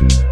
ส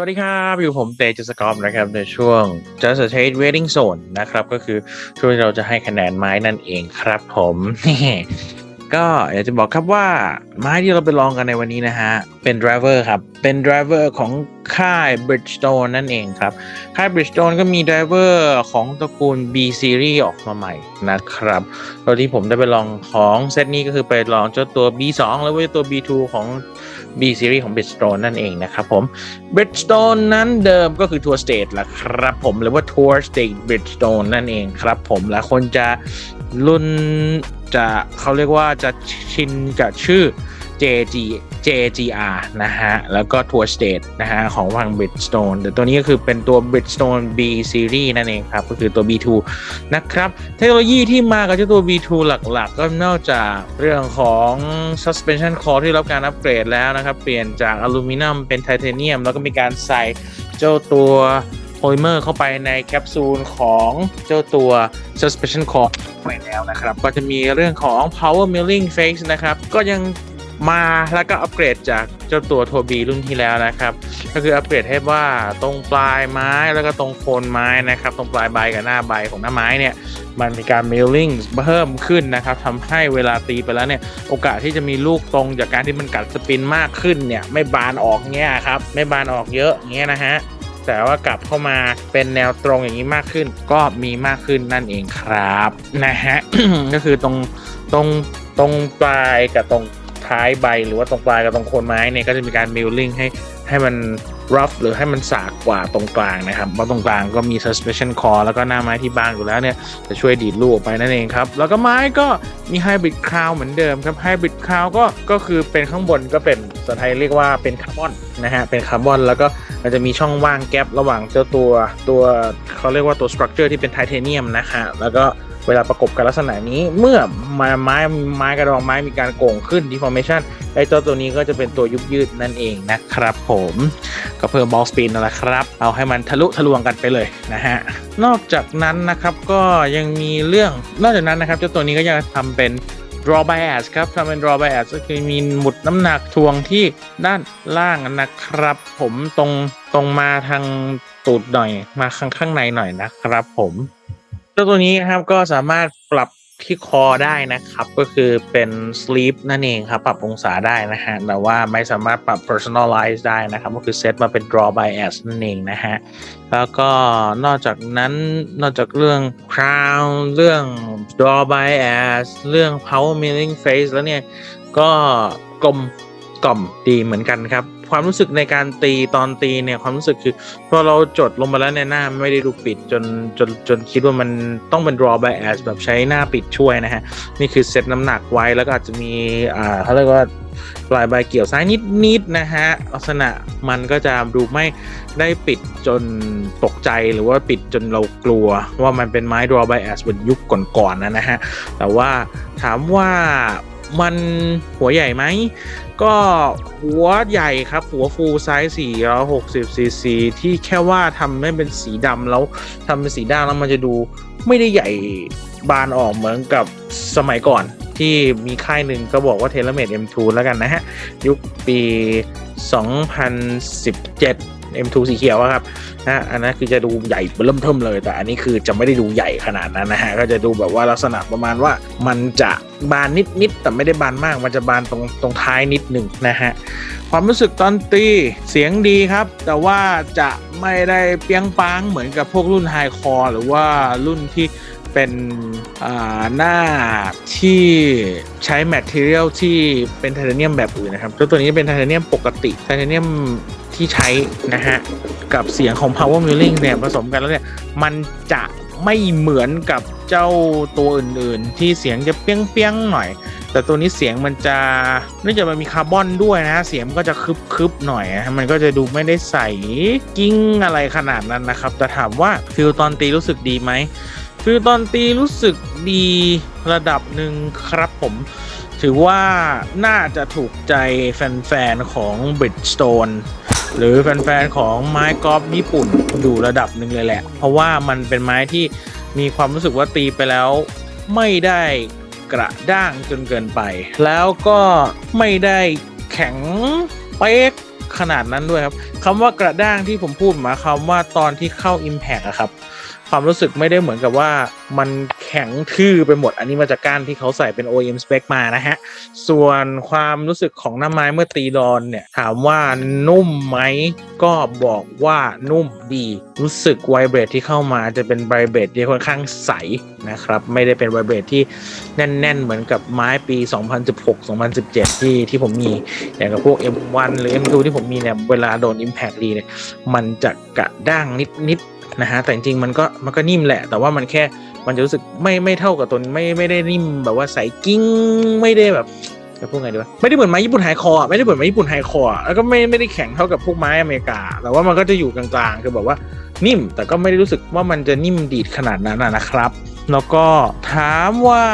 วัสดีครับ อยู่ผมเตจสกอปนะครับ ในช่วง Just a Taste Waiting Zone นะครับ ก็คือช่วงที่เราจะให้คะแนนไม้นั่นเองครับผมก็อยากจะบอกครับว่าไม้ที่เราไปลองกันในวันนี้นะฮะ เป็น driver ครับ เป็น driver ของค่าย Bridgestone นั่นเองครับ ค่าย Bridgestone ก็มี driver ของตระกูล B series ออกมาใหม่นะครับโดยที่ผมได้ไปลองของเซตนี้ก็คือไปลองเจ้าตัว B2 แล้วก็ตัว B2 ของ B series ของ Bridgestone นั่นเองนะครับผม Bridgestone นั้นเดิมก็คือ Tour State ละครับผมหรือว่า Tour State Bridgestone นั่นเองครับผมและคนจะรุ่นจะเขาเรียกว่าจะชินกับชื่อ JG JGR นะฮะ แล้วก็ Tour State นะฮะ ของทาง Bridgestone แต่ตัวนี้ก็คือเป็นตัว Bridgestone B Series นั่นเองครับ ก็คือตัว B2 นะครับ เทคโนโลยีที่มากับเจ้าตัว B2 หลักๆ ก็นอกจากเรื่องของ suspension core ที่รับการอัปเกรดแล้วนะครับ เปลี่ยนจากอลูมิเนียมเป็นไทเทเนียม แล้วก็มีการใส่เจ้าตัวโพลิเมอร์เข้าไปในแคปซูลของเจ้าตัว suspension core ไปแล้วนะครับ ก็จะมีเรื่องของ power milling face นะครับ ก็ยัง มาแล้วก็อัปเกรดจากเจ้าตัวโทบีรุ่นที่แล้วนะครับ ก็คืออัปเกรดให้ว่าตรงปลายไม้แล้วก็ตรงโคนไม้นะครับ ตรงปลายใบกับหน้าใบของหน้าไม้เนี่ยมันมีการ milling เพิ่มขึ้นนะครับทำให้เวลาตีไปแล้วเนี่ยโอกาสที่จะมีลูกตรงจากการที่มันกัดสปินมากขึ้นเนี่ยไม่บานออกเงี้ยครับไม่บานออกเยอะเงี้ยนะฮะแต่ว่ากลับเข้ามาเป็นแนวตรงอย่างนี้มากขึ้น ก็มีมากขึ้นนั่นเองครับนะฮะก็คือตรงตรงตรงปลายกับตรง ท้ายใบหรือว่าตรงปลายกับตรงโคนไม้เนี่ยก็จะมีการ milling ให้ให้มัน rough หรือให้มันสากกว่าตรงกลางนะครับเพราะตรงกลางก็มี suspension core แล้วก็หน้าไม้ที่บางอยู่แล้วเนี่ยจะช่วยดีดลูกออกไปนั่นเองครับ แล้วก็ไม้ก็มี hybrid crown เหมือนเดิมครับ hybrid crown ก็ก็คือเป็นข้างบนก็เป็นภาษาไทยเรียกว่าเป็นคาร์บอนนะฮะเป็นคาร์บอนแล้วก็มันจะมีช่องว่างแกลระหว่างเจ้าตัวตัวเขาเรียกว่าตัว structure ที่เป็นไทเทเนียมนะฮะแล้วก็ เวลาประกบกันลักษณะนี้เมื่อไม้ไม้ไม้กระดองไม้มีการโก่งขึ้น deformation ไอ้เจ้าตัวนี้ก็จะเป็นตัวยุบยืดนั่นเองนะครับผมก็เพิ่มบอลสปินนั่นแหละครับ เอาให้มันทะลุทะลวงกันไปเลยนะฮะ นอกจากนั้นนะครับก็ยังมีเรื่องนอกจากนั้นนะครับเจ้าตัวนี้ก็ยังทำเป็น draw bias ครับทำเป็น draw bias ก็คือมีหมุดน้ำหนักทวงที่ด้านล่างนะครับ ผมตรงตรงมาทางตูดหน่อยมาข้างข้างในหน่อยนะครับผม จ้าตัวนี้ครับก็สามารถปรับที่คอได้นะครับ ก็คือเป็น sleep นั่นเองครับ ปรับองศาได้นะฮะ แต่ว่าไม่สามารถปรับ personalize ได้นะครับ ก็คือเซตมาเป็น draw bias นั่นเองนะฮะ แล้วก็นอกจากนั้นนอกจากเรื่อง crown เรื่อง draw bias เรื่อง power milling face แล้วเนี่ย ก็กลมกล่อมดีเหมือนกันครับ ความรู้สึกในการตีตอนตีเนี่ยความรู้สึกคือพอเราจดลงมาแล้วในหน้าไม่ได้ดูปิดจนจนจนคิดว่ามันต้องเป็น draw bias แบบใช้หน้าปิดช่วยนะฮะ นี่คือเซตน้ำหนักไว้แล้วก็อาจจะมีอ่าเขาเรียกว่าปลายใบเกี่ยวซ้ายนิดๆนะฮะลักษณะมันก็จะดูไม่ได้ปิดจนตกใจหรือว่าปิดจนเรากลัว ว่ามันเป็นไม้ draw bias บนยุคก่อนๆนนะฮะแต่ว่าถามว่า มันหัวใหญ่ไหม ก็หัวใหญ่ครับ หัวฟูลไซส์460ซีซีที่แค่ว่าทำให้เป็นสีดำแล้วทำเป็นสีด้านแล้วมันจะดูไม่ได้ใหญ่บานออกเหมือนกับสมัยก่อนที่มีค่ายหนึ่งก็บอกว่าเทเลเมด M2 แล้วกันนะฮะ ยุคปี 2017 M2 สีเขียวอะครับนะอันนั้นคือจะดูใหญ่เริ่มเทิมเลย แต่อันนี้คือจะไม่ได้ดูใหญ่ขนาดนั้นนะฮะก็จะดูแบบว่าลักษณะประมาณว่ามันจะบานนิดๆแต่ไม่ได้บานมาก มันจะบานตรงตรงท้ายนิดหนึ่งนะฮะความรู้สึกตอนตีเสียงดีครับ แต่ว่าจะไม่ได้เปียงปังเหมือนกับพวกรุ่นไฮคอร์หรือว่ารุ่นที่ เป็นหน้าที่ใช้แมทเทียลที่เป็นไทเทเนียมแบบอื่นนะครับแล้วตัวนี้เป็นไทเทเนียมปกติไทเทเนียมที่ใช้นะฮะ กับเสียงของ Power Milling เนี่ยผสมกันแล้วเนี่ย มันจะไม่เหมือนกับเจ้าตัวอื่นๆ ที่เสียงจะเปี้ยงๆหน่อย แต่ตัวนี้เสียงมันจะเนื่องจากมันมีคาร์บอนด้วยนะ เสียงมันก็จะคึบๆหน่อย มันก็จะดูไม่ได้ใสกิ้งอะไรขนาดนั้นนะครับ แต่ถามว่าฟิลตอนตีรู้สึกดีไหม ฟิลตอนตีรู้สึกดีระดับหนึ่งครับผม ถือว่าน่าจะถูกใจแฟนๆ ของ Bridgestone หรือแฟนๆ ของไม้กอล์ฟญี่ปุ่นอยู่ระดับหนึ่งเลยแหละ เพราะว่ามันเป็นไม้ที่มีความรู้สึกว่าตีไปแล้วไม่ได้กระด้างจนเกินไป แล้วก็ไม่ได้แข็งเป๊กขนาดนั้นด้วยครับคำว่ากระด้างที่ผมพูดหมายความว่าตอนที่เข้า Impact อะครับ ความรู้สึกไม่ได้เหมือนกับว่ามันแข็งทื่อไปหมด อันนี้มาจากการที่เขาใส่เป็น OEM spec มานะฮะ ส่วนความรู้สึกของหน้าไม้เมื่อตีดอนเนี่ย ถามว่านุ่มไหมก็บอกว่านุ่มดีรู้สึกไวเบรดที่เข้ามาจะเป็นไวเบรดที่ค่อนข้างใสนะครับ ไม่ได้เป็นไวเบรดที่แน่น ๆ เหมือนกับไม้ปี 2016-2017 ที่ที่ผมมีอย่างกับพวก M1 หรือ M2 ที่ผมมีเนี่ยเวลาโดน Impact ดีเนี่ยมันจะกระด้างนิดๆ นะฮะแต่จริงๆมันก็มันก็นิ่มแหละ แต่ว่ามันแค่มันจะรู้สึกไม่ไม่เท่ากับตนไม่ไม่ได้นิ่มแบบว่าใสกิ้งไม่ได้แบบจะพูดไงดีวะไม่ได้เหมือนไม้ญี่ปุ่นไฮคอร์ไม่ได้เหมือนไม้ญี่ปุ่นไฮคอร์แล้วก็ไม่ไม่ได้แข็งเท่ากับพวกไม้อเมริกา แต่ว่ามันก็จะอยู่กลางๆ คือแบบว่านิ่ม แต่ก็ไม่ได้รู้สึกว่ามันจะนิ่มดีดขนาดนั้นนะครับ แล้วก็ถามว่า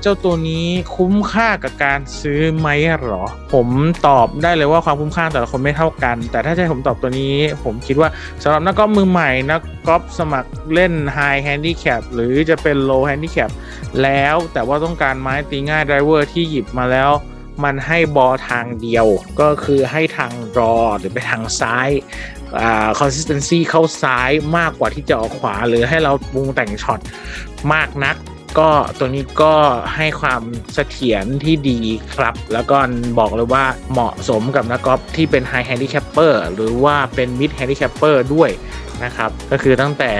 เจ้าตัวนี้คุ้มค่ากับการซื้อไหมหรอ ผมตอบได้เลยว่าความคุ้มค่าแต่ละคนไม่เท่ากัน แต่ถ้าใช่ผมตอบตัวนี้ ผมคิดว่าสำหรับนักกอล์ฟมือใหม่นักกอล์ฟสมัครเล่น High Handicap หรือจะเป็น Low Handicap แล้วแต่ว่าต้องการไม้ตีง่ายไดรเวอร์ที่หยิบมาแล้วมันให้บอทางเดียวก็คือให้ทางรอหรือไปทางซ้าย คอ่า consistency เข้าซ้ายมากกว่าที่จะออกขวา หรือให้เราปรุงแต่งช็อตมากนัก ก็ตัวนี้ก็ให้ความเสถียรที่ดีครับ แล้วก็บอกเลยว่าเหมาะสมกับนักกอล์ฟที่เป็น High Handicapper หรือว่าเป็น Mid Handicapper ด้วยนะครับ ก็คือตั้งแต่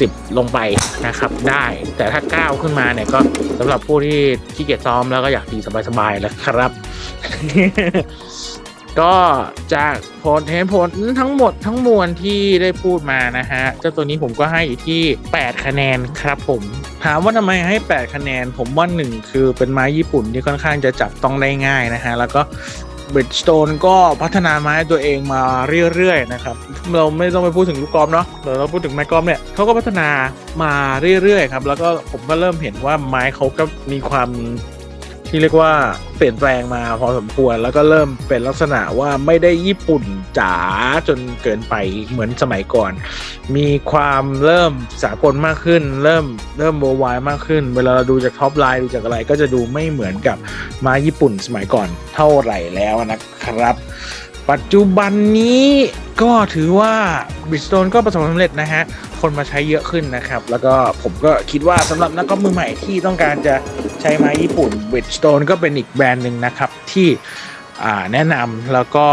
10 ลงไปนะครับได้ แต่ถ้า 9 ขึ้นมาเนี่ยก็สำหรับผู้ที่ขี้เกียจซ้อมแล้วก็อยากตีสบายๆแล้วครับ ก็จากผลเทนผลทั้งหมดทั้งมวลที่ได้พูดมานะฮะเจ้าตัวนี้ผมก็ให้อยู่ที่ 8 คะแนนครับผมถามว่าทำไมให้ 8 คะแนน ผมว่าหนึ่งคือเป็นไม้ญี่ปุ่นที่ค่อนข้างจะจับต้องได้ง่ายนะฮะ แล้วก็ Bridgestone ก็พัฒนาไม้ตัวเองมาเรื่อยๆนะครับ เราไม่ต้องไปพูดถึงลูกกอล์ฟเนาะเดี๋ยวเราพูดถึงไม้กอล์ฟเนี่ยเขาก็พัฒนามาเรื่อยๆครับ แล้วก็ผมก็เริ่มเห็นว่าไม้เขาก็มีความ ที่เรียกว่าเปลี่ยนแปลงมาพอสมควรแล้วก็เริ่มเป็นลักษณะว่าไม่ได้ญี่ปุ่นจ๋าจนเกินไปเหมือนสมัยก่อน มีความเริ่มสากลมากขึ้น เริ่มเริ่มโววายมากขึ้น เวลาเราดูจากท็อปไลน์ดูจากอะไรก็จะดูไม่เหมือนกับมาญี่ปุ่นสมัยก่อนเท่าไหร่แล้วนะครับ ปัจจุบันนี้ก็ถือว่าบริสโตนก็ประสบความสำเร็จนะฮะ คนมาใช้เยอะขึ้นนะครับ แล้วก็ผมก็คิดว่าสำหรับนักกอล์ฟมือใหม่ที่ต้องการจะใช้ไม้ญี่ปุ่น Bridgestone ก็เป็นอีกแบรนด์หนึ่งนะครับที่แนะนำแล้วก็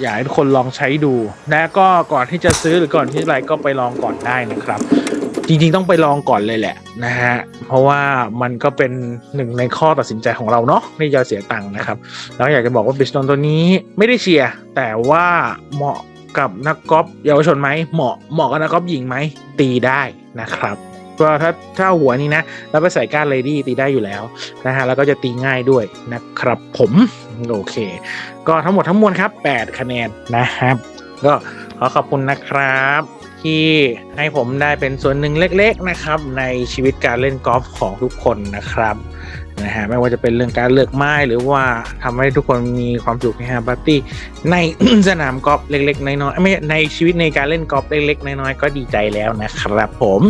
อยากให้ทุกคนลองใช้ดู และก็ก่อนที่จะซื้อหรือก่อนที่อะไรก็ไปลองก่อนได้นะครับ จริงๆต้องไปลองก่อนเลยแหละนะฮะเพราะว่ามันก็เป็นหนึ่งในข้อตัดสินใจของเราเนาะที่จะเสียตังค์นะครับแล้วอยากจะบอกว่าบิสตอนตัวนี้ไม่ได้เชียร์แต่ว่าเหมาะกับนักกอล์ฟเยาวชนไหมเหมาะเหมาะกับนักกอล์ฟหญิงไหมตีได้นะครับก็ถ้าถ้าหัวนี้นะ แล้วไปใส่ก้านเลดี้ตีได้อยู่แล้วนะฮะแล้วก็จะตีง่ายด้วยนะครับผมโอเค ก็ทั้งหมดทั้งมวลครับ 8 คะแนนนะครับ ก็ขอขอบคุณนะครับ ที่ให้ผมได้เป็นส่วนหนึ่งเล็ก ๆนะครับ ในชีวิตการเล่นกอล์ฟของทุกคนนะครับ นะฮะไม่ว่าจะเป็นเรื่องการเลือกไม้หรือว่าทำให้ทุกคนมีความสุขในฮาปาร์ตี้ในสนามกอล์ฟเล็ก ๆ น้อยๆไม่ในชีวิตในการเล่นกอล์ฟเล็ก ๆ น้อยๆก็ดีใจแล้วนะครับผม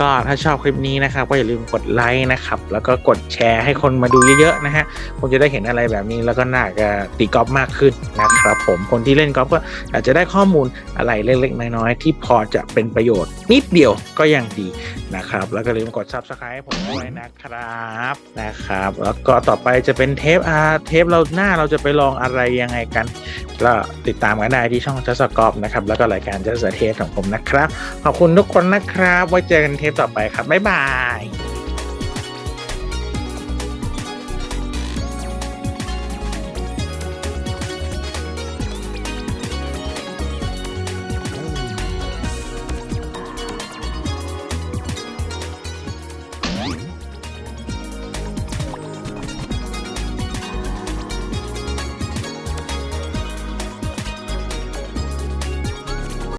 ก็ถ้าชอบคลิปนี้นะครับก็อย่าลืมกดไลค์นะครับ แล้วก็กดแชร์ให้คนมาดูเยอะๆนะฮะผมจะได้เห็นอะไรแบบนี้แล้วก็น่าจะตีกอล์ฟมากขึ้นนะครับผมคนที่เล่นกอล์ฟก็อาจจะได้ข้อมูลอะไรเล็ก ๆ น้อยๆที่พอจะเป็นประโยชน์ นิดเดียวก็ยังดีนะครับ แล้วก็อย่าลืมกด subscribe ให้ผมด้วยนะครับนะครับ แล้วก็ต่อไปจะเป็นเทปอาเทปเราหน้าเราจะไปลองอะไรยังไงกัน ก็ติดตามกันได้ที่ช่องจัสกอบนะครับ แล้วก็รายการจัสเทปของผมนะครับ ขอบคุณทุกคนนะครับ ไว้เจอกันเทปต่อไปครับ บ๊ายบาย